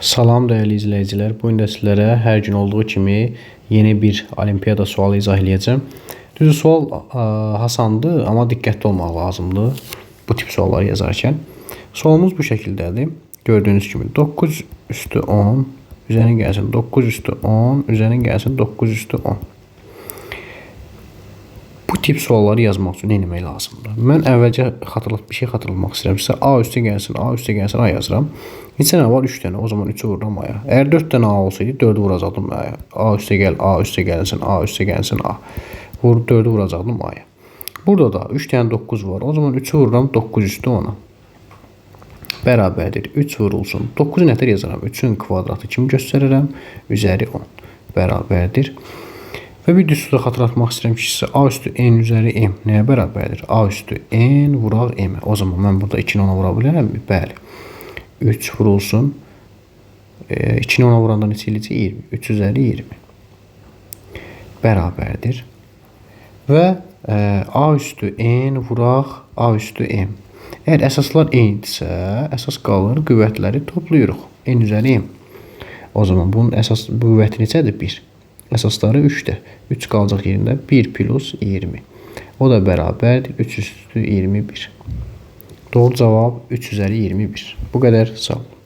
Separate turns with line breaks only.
Salam değerli izleyiciler. Bu gün də sizlərə gün olduğu kimi yeni bir olimpiyada sualı izah eləyəcəm. Düzü sual ə, asandır, amma diqqətli olmaq lazımdır bu tip sualları yazarkən. Sualımız bu şəkildədir. Gördüyünüz kimi 9 üstü 10 üzərinə gəlsin 9 üstü 10 üzərinə gəlsin 9 üstü 10. Tip sualları yazmaq üçün nə etmək lazımdır? Mən əvvəlcə xatırlat bir şey xatırlatmaq istəyirəm. Sizə A üstə gəlsin, A üstə gəlsin, A yazıram. Neçə dənə var? 3 dənə. O zaman 3-ü vururam A-ya. Əgər 4 dənə A olsaydı 4-ü vuracaqdım A-ya. A üstə gəl, A üstə gəlsin, A üstə gəlsin, A. Vur 4-ü vuracaqdım A-ya. Burada da 3 dənə 9 var. O zaman 3-ü vururam 9 üstü 10-a. Bərabərdir. 3 vurulsun. 9-u nətər yazaram? 3-ün kvadratı kimi göstərirəm? Üzəri 10. Bərabərdir. Və bir düstura xatırlatmaq istəyirəm ki, A üstü n üzəri m nəyə bərabərdir? A üstü n vuraq m. O zaman mən burada 2-ni ona vura bilərəmmi? Bəli. 3 vurulsun. E, 2-ni ona vuranda neçə eləyəcək? 20. 3 üzəri 20. Bərabərdir. Və e, A üstü n vuraq A üstü m. Əgər əsaslar eynidirsə, əsas qalır qüvvətləri toplayırıq. n üzəri m. O zaman bunun əsas qüvvəti neçədir? 1. Əsasları 3-dür. 3 qalacaq yerində 1 plus 20. O da bərabərdir 3 üstü 21. Doğru cavab 3 üzəri 21. Bu qədər. Sağ olun.